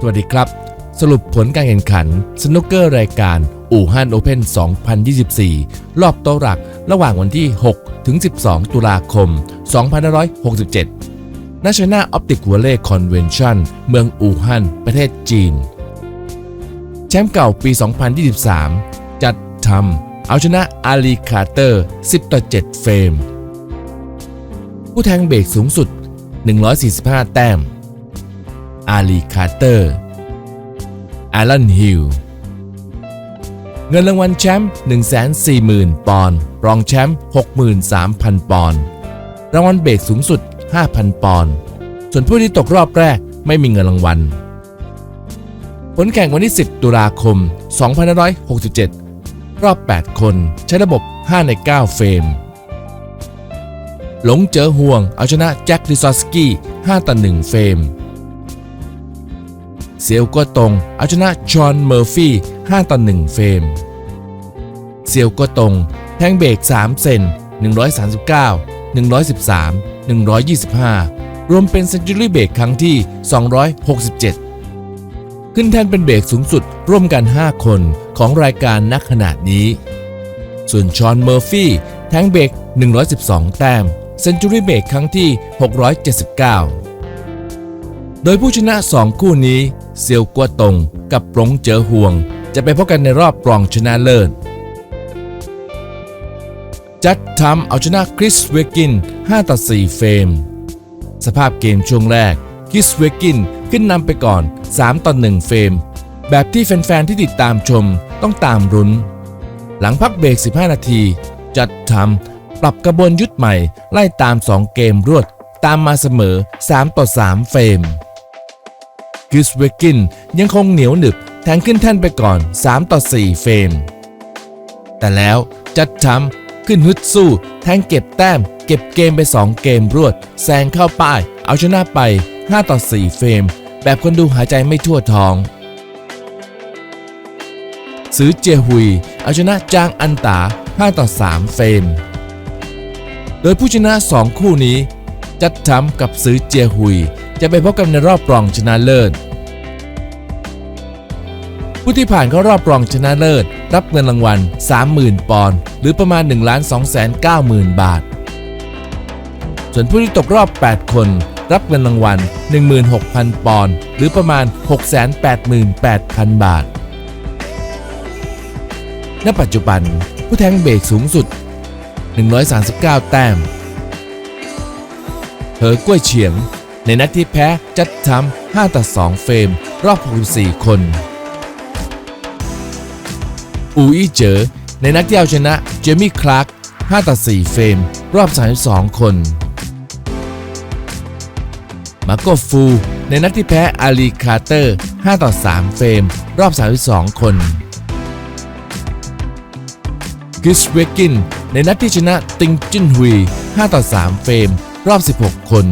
สวัสดีครับ สรุปผลการแข่งขัน สนุกเกอร์รายการ อู่ฮั่นโอเพน2024 รอบโต๊ะหลักระหว่างวันที่ 6 ถึง 12 ตุลาคม 2567 National Optic Valley Convention เมืองอู่ฮั่น ประเทศจีน แชมป์เก่าปี 2023 จัดทำเอาชนะอาลีคาร์เตอร์ 10 ต่อ 7 เฟรม ผู้แทงเบรกสูงสุด 145 แต้ม อาลีคาร์เตอร์อาลันฮิลเงินรางวัลแชมป์ 140,000 ปอนด์ รองแชมป์ 63,000 ปอนด์ รางวัลเบรกสูงสุด 5,000 ปอนด์ ส่วนผู้ที่ตกรอบแรกไม่มีเงินรางวัล ผลแข่งวันที่ 10 ตุลาคม 2567 รอบ 8 คน ใช้ระบบ 5 ใน 9 เฟรม หลงเจอห่วง เอาชนะแจ็คดิซอสกี้ 5 ต่อ 1 เฟรม เซียวก็ตงเอาชนะชอนเมอร์ฟี่5ต่อ1เฟรมเซียวก็ตงแทงเบรก3 เซน 139 113 125 รวมเป็นเซนจูรี่เบรกครั้งที่ 267 ขึ้นแท่นเป็นเบรกสูงสุดร่วมกัน 5 คนของรายการนักขนาดนี้ ส่วนชอนเมอร์ฟี่แทงเบรก112 แต้มเซนจูรี่เบรกครั้งที่ 679 โดยผู้ชนะ 2 คู่นี้เซียวกัวตงกับปรงเจอห่วง จะไปพบกันในรอบรองชนะเลิศ จัดทำเอาชนะคริสเวกิน 5 ต่อ 4 เฟรม สภาพเกมช่วงแรกคริสเวกินขึ้นนำไปก่อน 3 ต่อ 1 เฟรม แบบที่แฟน ๆ ที่ติดตามชมต้องตามรุ้น หลังพักเบรก 15 นาที จัดทำปรับกระบวนยุทธใหม่ไล่ตาม 2 เกมรวด ตามมาเสมอ 3 ต่อ 3 เฟรม คริสเวกินยังคงเหนียวหนึบแทงขึ้นแท่นไปก่อน 3 ต่อ 4 เฟรม แต่แล้วจัดทำขึ้นฮึดสู้ แทงเก็บแต้ม เก็บเกมไป 2 เกมรวด แซงเข้าป้าย เอาชนะไป 5 ต่อ 4 เฟรม แบบคนดูหายใจไม่ทั่วท้องซื้อเจฮุยเอาชนะจางอันตา 5 ต่อ 3 เฟรม โดยผู้ชนะ 2 คู่นี้ จัดทำกับซื้อเจียฮุย จะไปพบกันในรอบรองชนะเลิศ ผู้ที่ผ่านเข้ารอบรองชนะเลิศ รับเงินรางวัล 30,000 ปอนด์หรือประมาณ 1 2 9 0 0 0 0 บาท ส่วนผู้ที่ตกรอบ 8 คน รับเงินรางวัล 16,000 ปอนด์หรือประมาณ 688,000 บาท ณ ปัจจุบันผู้แทงเบรกสูงสุด 139 แต้ม เหอกล้วยเฉียง ในนัดที่แพ้จัดทำ5ต่อ2เฟรม รอบ 64 คน อูอี้เจอ ในนัดที่เอาชนะเจมี่คลาร์ก5ต่อ4เฟรม รอบ 32 คนมาโกฟู ในนัดที่แพ้อาลีคาร์เตอร์5ต่อ3เฟรม รอบ 32 คนคริสเวกิน ในนัดที่ชนะติงจินฮุย5ต่อ3เฟรม รอบ 16 คน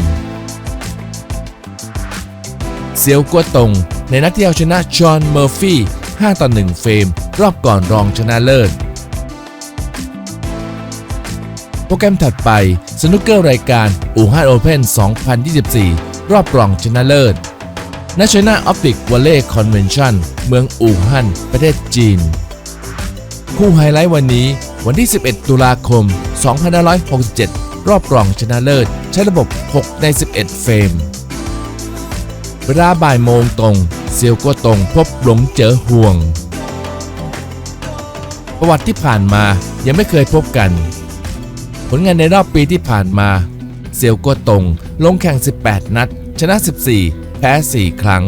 เซียวกัวตง ในนัดที่เอาชนะจอห์นเมอร์ฟี่ 5 ต่อ 1 เฟรม รอบก่อนรองชนะเลิศ โปรแกรมถัดไป สนุกเกอร์รายการอู่ฮั่นโอเพน2024 รอบรองชนะเลิศ National Optic Valley Convention เมืองอู่ฮั่น ประเทศจีน คู่ไฮไลท์วันนี้วันที่ 11 ตุลาคม 2567 รอบรองชนะเลิศ ใช้ระบบ 6 ใน 11 เฟรม เวลาบ่ายโมงตรง เซียวกัวตงพบหลงเจอห่วง ประวัติที่ผ่านมายังไม่เคยพบกัน ผลงานในรอบปีที่ผ่านมา เซียวกัวตงลงแข่ง 18 นัด ชนะ 14 แพ้ 4 ครั้ง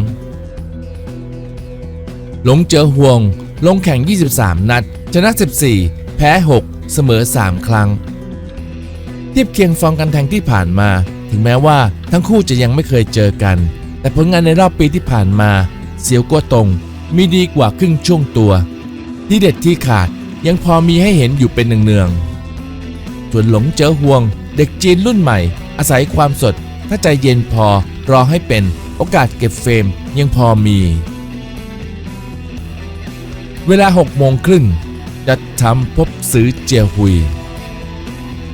หลงเจอห่วงลงแข่ง 23 นัด ชนะ 14 แพ้ 6 เสมอ 3 ครั้ง ทียบเคียงฟอร์มการแทงที่ผ่านมา ถึงแม้ว่าทั้งคู่จะยังไม่เคยเจอกัน แต่ผลงานในรอบปีที่ผ่านมา เสียวกัวตงมีดีกว่าครึ่งช่วงตัว ที่เด็ดที่ขาดยังพอมีให้เห็นอยู่เป็นเนืองๆส่วนหลงเจอห่วง เด็กจีนรุ่นใหม่ อาศัยความสด ถ้าใจเย็นพอรอให้เป็นโอกาสเก็บเฟรมยังพอมี เวลา6โมงครึ่งจัดทำพบซื้อเจียฮุย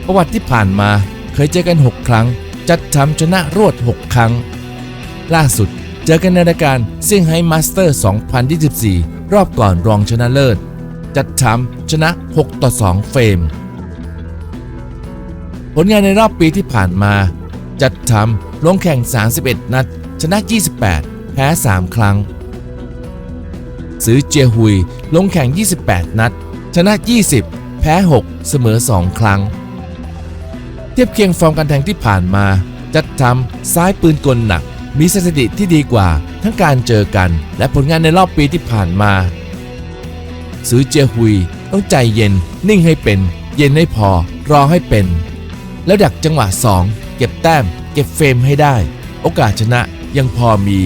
ประวัติที่ผ่านมาเคยเจอกัน 6 ครั้ง จัดทำชนะรวด 6 ครั้ง ล่าสุดเจอกันในรายการเซี่ยงไฮ้มาสเตอร์ 2024 รอบก่อนรองชนะเลิศ จัดแชมป์ชนะ 6 ต่อ 2 เฟรม ผลงานในรอบปีที่ผ่านมา จัดทำลงแข่ง 31 นัด ชนะ 28 แพ้ 3 ครั้ง ซื้อเจียฮุยลงแข่ง 28 นัด ชนะ 20 แพ้ 6 เสมอ 2 ครั้ง เทียบเคียงฟอร์มการแข่งที่ผ่านมา จัดทำซ้ายปืนกลหนัก มีสถิติที่ดีกว่าทั้งการเจอกัน และผลงานในรอบปีที่ผ่านมา ซื้อเจียฮุยต้องใจเย็น นิ่งให้เป็น เย็นให้พอ รอให้เป็น แล้วดักจังหวะ 2 เก็บแต้ม เก็บเฟรมให้ได้ โอกาสชนะยังพอมี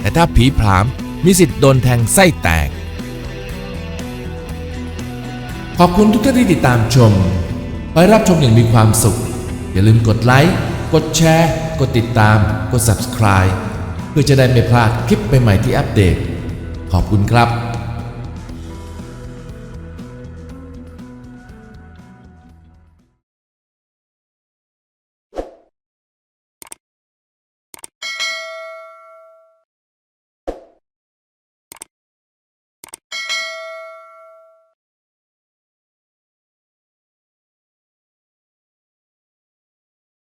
แต่ถ้าผีผามมีสิทธิ์โดนแทงไส้แตก ขอบคุณทุกท่านที่ติดตามชม ไปรับชมอย่างมีความสุข อย่าลืมกดไลค์ กดแชร์ กดติดตาม กด subscribe เพื่อจะได้ไม่พลาดคลิปใหม่ๆที่อัปเดต ขอบคุณครับ